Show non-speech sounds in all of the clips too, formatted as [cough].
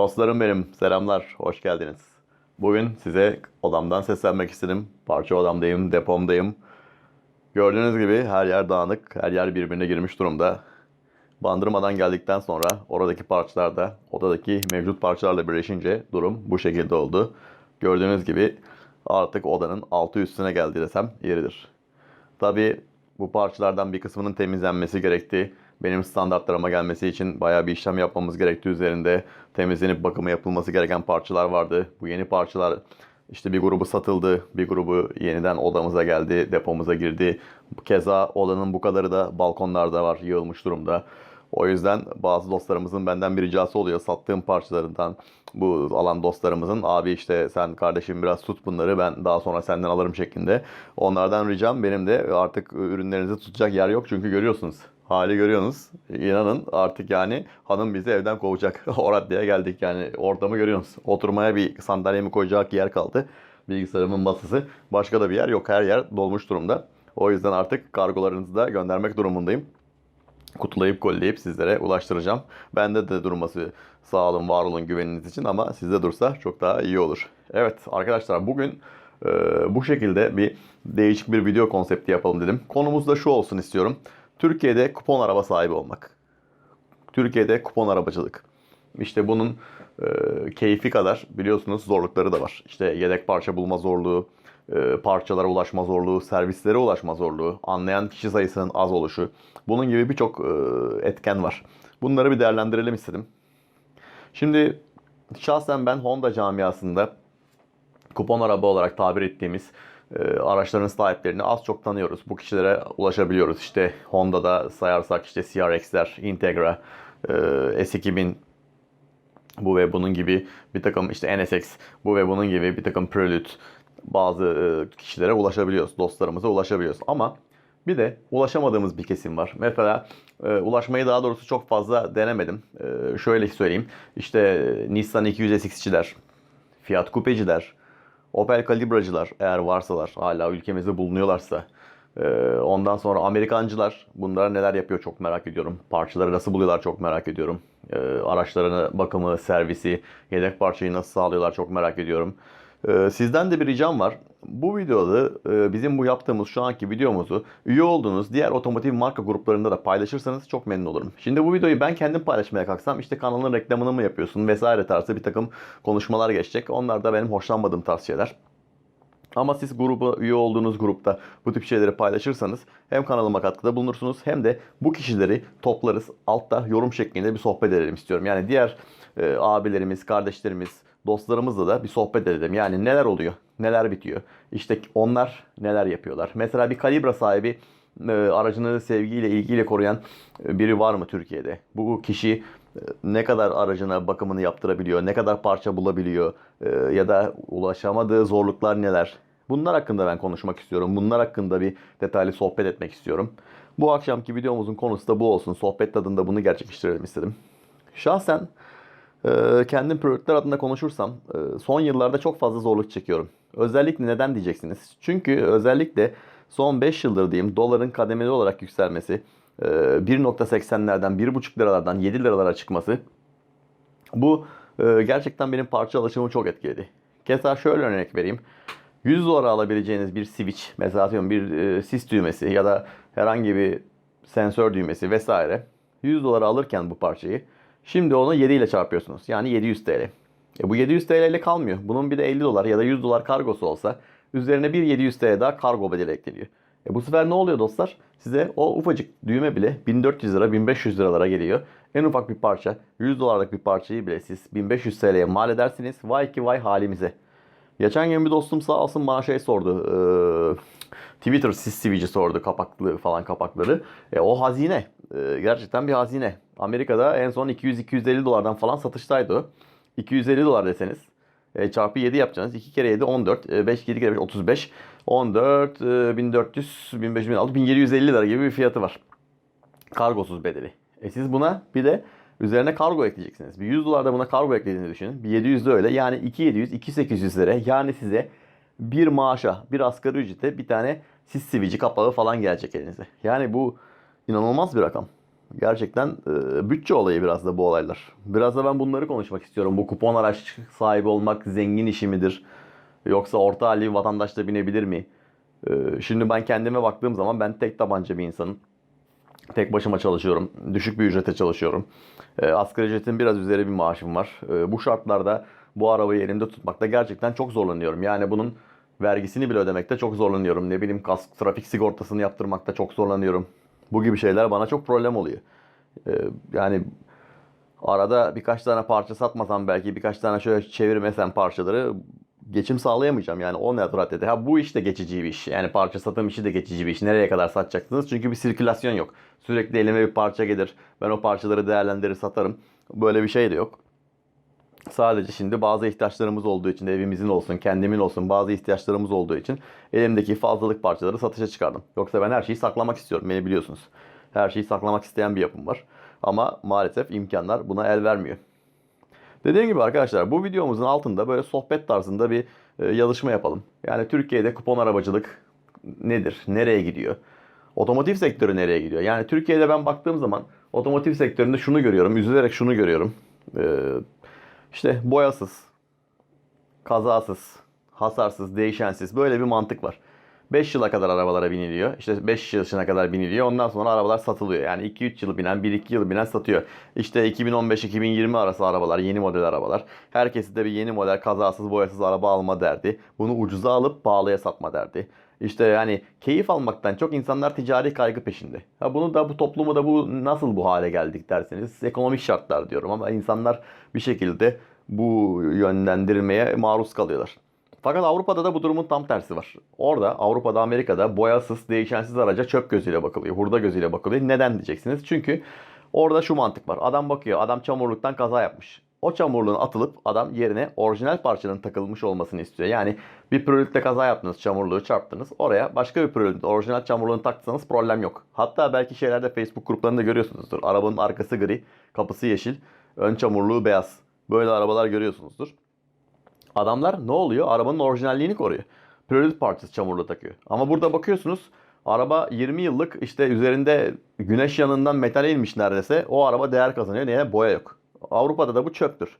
Dostlarım benim, selamlar, hoş geldiniz. Bugün size odamdan seslenmek istedim. Parça odamdayım, depomdayım. Gördüğünüz gibi her yer dağınık, her yer birbirine girmiş durumda. Bandırmadan geldikten sonra oradaki parçalar da odadaki mevcut parçalarla birleşince durum bu şekilde oldu. Gördüğünüz gibi artık odanın altı üstüne geldi desem yeridir. Tabii bu parçalardan bir kısmının temizlenmesi gerekti. Benim standartlarıma gelmesi için bayağı bir işlem yapmamız gerekti üzerinde. Temizlenip bakımı yapılması gereken parçalar vardı. Bu yeni parçalar işte bir grubu satıldı, bir grubu yeniden odamıza geldi, depomuza girdi. Keza odanın bu kadarı da balkonlarda var, yığılmış durumda. O yüzden bazı dostlarımızın benden bir ricası oluyor. Sattığım parçalarından bu alan dostlarımızın abi işte sen kardeşim biraz tut bunları ben daha sonra senden alırım şeklinde. Onlardan ricam benim de artık ürünlerinizi tutacak yer yok çünkü görüyorsunuz. Hali görüyorsunuz. İnanın artık yani hanım bizi evden kovacak. [laughs] o raddeye geldik yani ortamı görüyorsunuz. Oturmaya bir sandalyemi koyacak yer kaldı. Bilgisayarımın masası. Başka da bir yer yok. Her yer dolmuş durumda. O yüzden artık kargolarınızı da göndermek durumundayım kutulayıp kolleyip sizlere ulaştıracağım. Bende de durması sağ olun, var olun güveniniz için ama sizde dursa çok daha iyi olur. Evet arkadaşlar bugün e, bu şekilde bir değişik bir video konsepti yapalım dedim. Konumuz da şu olsun istiyorum. Türkiye'de kupon araba sahibi olmak. Türkiye'de kupon arabacılık. İşte bunun e, keyfi kadar biliyorsunuz zorlukları da var. İşte yedek parça bulma zorluğu, e, parçalara ulaşma zorluğu, servislere ulaşma zorluğu, anlayan kişi sayısının az oluşu. Bunun gibi birçok e, etken var. Bunları bir değerlendirelim istedim. Şimdi şahsen ben Honda camiasında kupon araba olarak tabir ettiğimiz araçların sahiplerini az çok tanıyoruz. Bu kişilere ulaşabiliyoruz. İşte Honda'da sayarsak işte CRX'ler, Integra, e, S2000 bu ve bunun gibi bir takım işte NSX bu ve bunun gibi bir takım Prelude bazı e, kişilere ulaşabiliyoruz. Dostlarımıza ulaşabiliyoruz. Ama bir de ulaşamadığımız bir kesim var. Mesela e, ulaşmayı daha doğrusu çok fazla denemedim. E, şöyle söyleyeyim. İşte Nissan 200 SX'çiler, Fiat Coupé'ciler, Opel Calibra'cılar eğer varsalar hala ülkemizde bulunuyorlarsa e, ondan sonra Amerikancılar bunlara neler yapıyor çok merak ediyorum. Parçaları nasıl buluyorlar çok merak ediyorum. E, araçlarını bakımı, servisi, yedek parçayı nasıl sağlıyorlar çok merak ediyorum. Ee, Sizden de bir ricam var. Bu videoda e, bizim bu yaptığımız şu anki videomuzu üye olduğunuz diğer otomotiv marka gruplarında da paylaşırsanız çok memnun olurum. Şimdi bu videoyu ben kendim paylaşmaya kalksam işte kanalın reklamını mı yapıyorsun vesaire tarzı bir takım konuşmalar geçecek. Onlar da benim hoşlanmadığım tarz şeyler. Ama siz gruba üye olduğunuz grupta bu tip şeyleri paylaşırsanız hem kanalıma katkıda bulunursunuz hem de bu kişileri toplarız. Altta yorum şeklinde bir sohbet edelim istiyorum. Yani diğer e, abilerimiz, kardeşlerimiz, dostlarımızla da bir sohbet edelim. Yani neler oluyor, neler bitiyor. İşte onlar neler yapıyorlar. Mesela bir kalibra sahibi e, aracını sevgiyle, ilgiyle koruyan e, biri var mı Türkiye'de? Bu kişi e, ne kadar aracına bakımını yaptırabiliyor, ne kadar parça bulabiliyor ya da ulaşamadığı zorluklar neler? Bunlar hakkında ben konuşmak istiyorum. Bunlar hakkında bir detaylı sohbet etmek istiyorum. Bu akşamki videomuzun konusu da bu olsun. Sohbet tadında bunu gerçekleştirelim istedim. Şahsen kendim projeler adına konuşursam e, son yıllarda çok fazla zorluk çekiyorum. Özellikle neden diyeceksiniz? Çünkü özellikle son 5 yıldır diyeyim doların kademeli olarak yükselmesi, 1.80'lerden e, 1.5 liralardan 7 liralara çıkması bu e, gerçekten benim parça alışımı çok etkiledi. Keza şöyle örnek vereyim. 100 dolara alabileceğiniz bir switch, mesela atıyorum bir sis düğmesi ya da herhangi bir sensör düğmesi vesaire 100 dolara alırken bu parçayı Şimdi onu 7 ile çarpıyorsunuz. Yani 700 TL. E bu 700 TL ile kalmıyor. Bunun bir de 50 dolar ya da 100 dolar kargosu olsa üzerine bir 700 TL daha kargo bedeli ekleniyor. E bu sefer ne oluyor dostlar? Size o ufacık düğme bile 1400 lira 1500 liralara geliyor. En ufak bir parça 100 dolarlık bir parçayı bile siz 1500 TL'ye mal edersiniz. Vay ki vay halimize. Geçen gün bir dostum sağ olsun bana şey sordu. Ee, Twitter sivici sordu kapaklı falan kapakları. E, o hazine. E, gerçekten bir hazine. Amerika'da en son 200-250 dolardan falan satıştaydı o. 250 dolar deseniz e, çarpı 7 yapacaksınız. 2 kere 7 14. E, 5 7 kere 5 35. 14 e, 1400 1500 1600 1750 lira gibi bir fiyatı var. Kargosuz bedeli. E siz buna bir de üzerine kargo ekleyeceksiniz. Bir 100 dolar da buna kargo eklediğini düşünün. Bir 700 de öyle. Yani 2700 2800 lira. Yani size bir maaşa, bir asgari ücrete bir tane sis sivici kapağı falan gelecek elinize. Yani bu inanılmaz bir rakam. Gerçekten e, bütçe olayı biraz da bu olaylar. Biraz da ben bunları konuşmak istiyorum. Bu kupon araç sahibi olmak zengin işi midir? Yoksa orta halli vatandaş da binebilir mi? E, şimdi ben kendime baktığım zaman ben tek tabanca bir insanım. Tek başıma çalışıyorum. Düşük bir ücrete çalışıyorum. E, asgari ücretin biraz üzeri bir maaşım var. E, bu şartlarda bu arabayı elimde tutmakta gerçekten çok zorlanıyorum. Yani bunun vergisini bile ödemekte çok zorlanıyorum. Ne bileyim kask, trafik sigortasını yaptırmakta çok zorlanıyorum. Bu gibi şeyler bana çok problem oluyor. E, yani arada birkaç tane parça satmasam belki birkaç tane şöyle çevirmesem parçaları geçim sağlayamayacağım. Yani o raddede. Ha bu iş de geçici bir iş. Yani parça satım işi de geçici bir iş. Nereye kadar satacaksınız? Çünkü bir sirkülasyon yok. Sürekli elime bir parça gelir. Ben o parçaları değerlendirir satarım. Böyle bir şey de yok. Sadece şimdi bazı ihtiyaçlarımız olduğu için evimizin olsun, kendimin olsun bazı ihtiyaçlarımız olduğu için elimdeki fazlalık parçaları satışa çıkardım. Yoksa ben her şeyi saklamak istiyorum. Beni biliyorsunuz. Her şeyi saklamak isteyen bir yapım var. Ama maalesef imkanlar buna el vermiyor. Dediğim gibi arkadaşlar bu videomuzun altında böyle sohbet tarzında bir e, yazışma yapalım. Yani Türkiye'de kupon arabacılık nedir? Nereye gidiyor? Otomotiv sektörü nereye gidiyor? Yani Türkiye'de ben baktığım zaman otomotiv sektöründe şunu görüyorum. Üzülerek şunu görüyorum. Ee, işte boyasız, kazasız, hasarsız, değişensiz böyle bir mantık var. 5 yıla kadar arabalara biniliyor. İşte 5 yaşına kadar biniliyor. Ondan sonra arabalar satılıyor. Yani 2-3 yıl binen, 1-2 yıl binen satıyor. İşte 2015-2020 arası arabalar, yeni model arabalar. Herkesi de bir yeni model kazasız boyasız araba alma derdi. Bunu ucuza alıp pahalıya satma derdi. İşte yani keyif almaktan çok insanlar ticari kaygı peşinde. Ha bunu da bu toplumu da bu nasıl bu hale geldik derseniz ekonomik şartlar diyorum ama insanlar bir şekilde bu yönlendirmeye maruz kalıyorlar. Fakat Avrupa'da da bu durumun tam tersi var. Orada Avrupa'da Amerika'da boyasız değişensiz araca çöp gözüyle bakılıyor. Hurda gözüyle bakılıyor. Neden diyeceksiniz? Çünkü orada şu mantık var. Adam bakıyor adam çamurluktan kaza yapmış. O çamurluğun atılıp adam yerine orijinal parçanın takılmış olmasını istiyor. Yani bir pürülükte kaza yaptınız, çamurluğu çarptınız. Oraya başka bir pürülükte orijinal çamurluğunu taksanız problem yok. Hatta belki şeylerde Facebook gruplarında görüyorsunuzdur. Arabanın arkası gri, kapısı yeşil, ön çamurluğu beyaz. Böyle arabalar görüyorsunuzdur. Adamlar ne oluyor? Arabanın orijinalliğini koruyor. Pürülük parçası çamurlu takıyor. Ama burada bakıyorsunuz araba 20 yıllık işte üzerinde güneş yanından metal inmiş neredeyse. O araba değer kazanıyor. Niye? Boya yok. Avrupa'da da bu çöptür.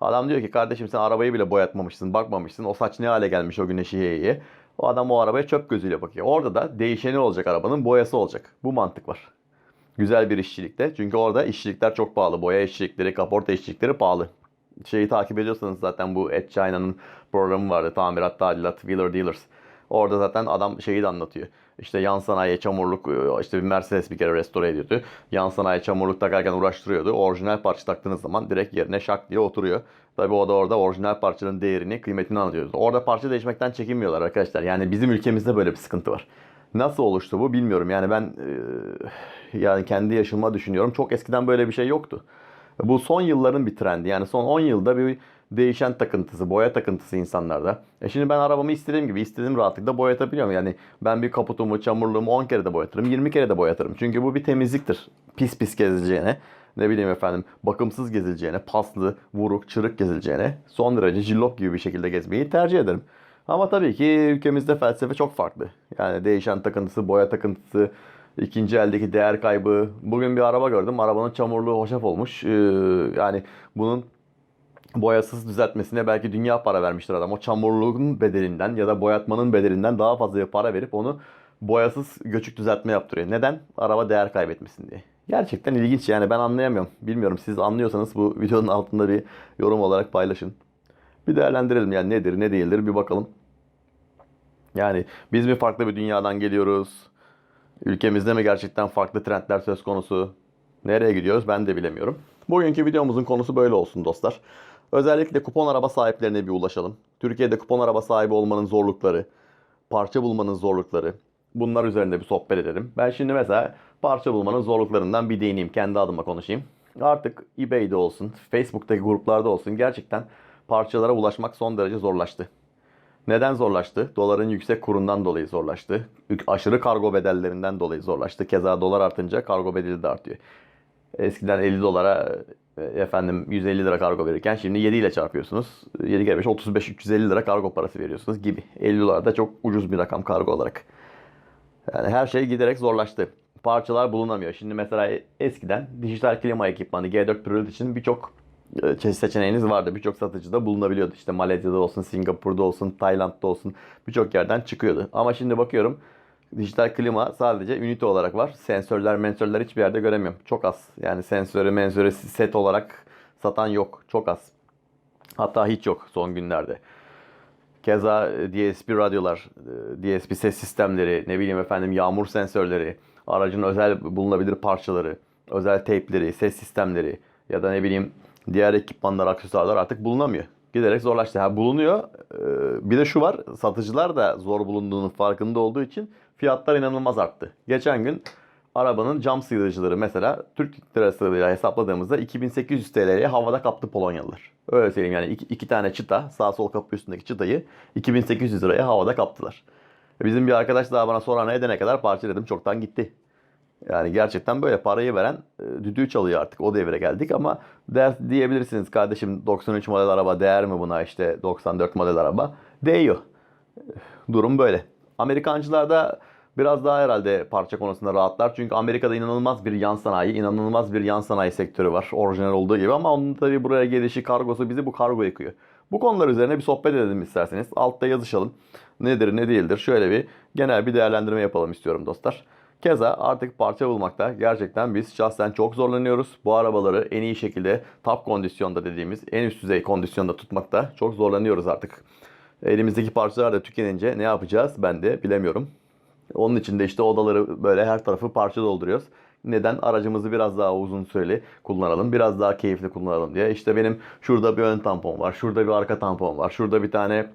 Adam diyor ki kardeşim sen arabayı bile boyatmamışsın, bakmamışsın. O saç ne hale gelmiş o güneşi yiye. O adam o arabaya çöp gözüyle bakıyor. Orada da değişeni olacak arabanın boyası olacak. Bu mantık var. Güzel bir işçilikte. Çünkü orada işçilikler çok pahalı. Boya işçilikleri, kaporta işçilikleri pahalı. Şeyi takip ediyorsanız zaten bu Ed China'nın programı vardı. Tamirat, tadilat, Wheeler Dealers. Orada zaten adam şeyi de anlatıyor. İşte yan sanayiye çamurluk, işte bir Mercedes bir kere restore ediyordu. Yan sanayiye çamurluk takarken uğraştırıyordu. Orijinal parça taktığınız zaman direkt yerine şak diye oturuyor. Tabii o da orada orijinal parçanın değerini, kıymetini anlatıyor. Orada parça değişmekten çekinmiyorlar arkadaşlar. Yani bizim ülkemizde böyle bir sıkıntı var. Nasıl oluştu bu bilmiyorum. Yani ben e, yani kendi yaşıma düşünüyorum. Çok eskiden böyle bir şey yoktu. Bu son yılların bir trendi. Yani son 10 yılda bir değişen takıntısı, boya takıntısı insanlarda. E şimdi ben arabamı istediğim gibi, istediğim rahatlıkla boyatabiliyorum. Yani ben bir kaputumu, çamurluğumu 10 kere de boyatırım, 20 kere de boyatırım. Çünkü bu bir temizliktir. Pis pis gezileceğine, ne bileyim efendim bakımsız gezileceğine, paslı, vuruk, çırık gezileceğine son derece cillop gibi bir şekilde gezmeyi tercih ederim. Ama tabii ki ülkemizde felsefe çok farklı. Yani değişen takıntısı, boya takıntısı, ikinci eldeki değer kaybı. Bugün bir araba gördüm. Arabanın çamurluğu hoşaf olmuş. Ee, yani bunun boyasız düzeltmesine belki dünya para vermiştir adam. O çamurluğun bedelinden ya da boyatmanın bedelinden daha fazla para verip onu boyasız göçük düzeltme yaptırıyor. Neden? Araba değer kaybetmesin diye. Gerçekten ilginç yani ben anlayamıyorum. Bilmiyorum siz anlıyorsanız bu [laughs] videonun altında bir yorum olarak paylaşın. Bir değerlendirelim yani nedir ne değildir bir bakalım. Yani biz mi farklı bir dünyadan geliyoruz? Ülkemizde mi gerçekten farklı trendler söz konusu? Nereye gidiyoruz ben de bilemiyorum. Bugünkü videomuzun konusu böyle olsun dostlar. Özellikle kupon araba sahiplerine bir ulaşalım. Türkiye'de kupon araba sahibi olmanın zorlukları, parça bulmanın zorlukları. Bunlar üzerinde bir sohbet edelim. Ben şimdi mesela parça bulmanın zorluklarından bir değineyim. Kendi adıma konuşayım. Artık eBay'de olsun, Facebook'taki gruplarda olsun gerçekten parçalara ulaşmak son derece zorlaştı. Neden zorlaştı? Doların yüksek kurundan dolayı zorlaştı. Aşırı kargo bedellerinden dolayı zorlaştı. Keza dolar artınca kargo bedeli de artıyor. Eskiden 50 dolara efendim 150 lira kargo verirken şimdi 7 ile çarpıyorsunuz. 7 kere 5 35 350 lira kargo parası veriyorsunuz gibi. 50 dolar da çok ucuz bir rakam kargo olarak. Yani her şey giderek zorlaştı. parçalar bulunamıyor. Şimdi mesela eskiden dijital klima ekipmanı G4 Prelude için birçok e, seçeneğiniz vardı. Birçok satıcıda bulunabiliyordu. İşte Malezya'da olsun, Singapur'da olsun, Tayland'da olsun birçok yerden çıkıyordu. Ama şimdi bakıyorum dijital klima sadece ünite olarak var. Sensörler, mensörler hiçbir yerde göremiyorum. Çok az. Yani sensörü, mensörü set olarak satan yok. Çok az. Hatta hiç yok son günlerde. Keza e, DSP radyolar, e, DSP ses sistemleri, ne bileyim efendim yağmur sensörleri, aracın özel bulunabilir parçaları, özel teypleri, ses sistemleri ya da ne bileyim diğer ekipmanlar, aksesuarlar artık bulunamıyor. Giderek zorlaştı. Ha bulunuyor. e, Bir de şu var, satıcılar da zor bulunduğunun farkında olduğu için fiyatlar inanılmaz arttı. Geçen gün arabanın cam sıyırıcıları mesela Türk lirasıyla hesapladığımızda 2800 TL'ye havada kaptı Polonyalılar. Öyle söyleyeyim yani iki, iki tane çıta sağ sol kapı üstündeki çıtayı 2800 liraya havada kaptılar. Bizim bir arkadaş daha bana sonra ne edene kadar parça dedim çoktan gitti. Yani gerçekten böyle parayı veren e, düdüğü çalıyor artık. O devre geldik ama der diyebilirsiniz kardeşim 93 model araba değer mi buna işte 94 model araba? Değiyor. Durum böyle. Amerikancılarda biraz daha herhalde parça konusunda rahatlar. Çünkü Amerika'da inanılmaz bir yan sanayi, inanılmaz bir yan sanayi sektörü var. Orijinal olduğu gibi ama onun tabii buraya gelişi, kargosu bizi bu kargo yıkıyor. Bu konular üzerine bir sohbet edelim isterseniz. Altta yazışalım. Nedir ne değildir şöyle bir genel bir değerlendirme yapalım istiyorum dostlar. Keza artık parça bulmakta gerçekten biz şahsen çok zorlanıyoruz. Bu arabaları en iyi şekilde top kondisyonda dediğimiz en üst düzey kondisyonda tutmakta çok zorlanıyoruz artık. Elimizdeki parçalar da tükenince ne yapacağız ben de bilemiyorum. Onun için de işte odaları böyle her tarafı parça dolduruyoruz. Neden? Aracımızı biraz daha uzun süreli kullanalım. Biraz daha keyifli kullanalım diye. İşte benim şurada bir ön tampon var. Şurada bir arka tampon var. Şurada bir tane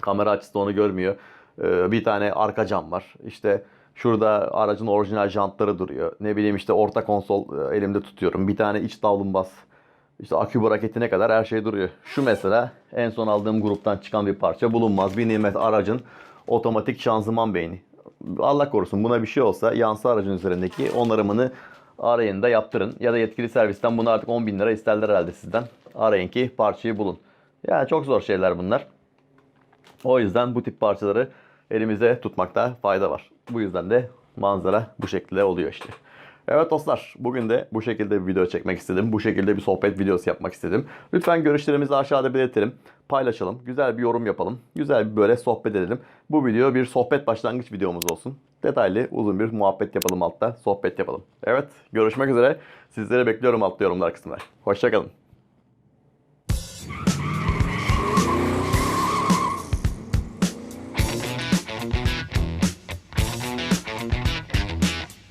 kamera açısı onu görmüyor. Ee, bir tane arka cam var. İşte şurada aracın orijinal jantları duruyor. Ne bileyim işte orta konsol e, elimde tutuyorum. Bir tane iç davlumbaz. İşte akü braketine kadar her şey duruyor. Şu mesela en son aldığım gruptan çıkan bir parça bulunmaz. Bir nimet aracın otomatik şanzıman beyni. Allah korusun buna bir şey olsa yansı aracın üzerindeki onarımını arayın da yaptırın. Ya da yetkili servisten bunu artık 10 bin lira isterler herhalde sizden. Arayın ki parçayı bulun. Yani çok zor şeyler bunlar. O yüzden bu tip parçaları elimizde tutmakta fayda var. Bu yüzden de manzara bu şekilde oluyor işte. Evet dostlar bugün de bu şekilde bir video çekmek istedim. Bu şekilde bir sohbet videosu yapmak istedim. Lütfen görüşlerimizi aşağıda belirtelim. Paylaşalım. Güzel bir yorum yapalım. Güzel bir böyle sohbet edelim. Bu video bir sohbet başlangıç videomuz olsun. Detaylı uzun bir muhabbet yapalım altta. Sohbet yapalım. Evet görüşmek üzere. Sizleri bekliyorum altta yorumlar kısmına. Hoşçakalın.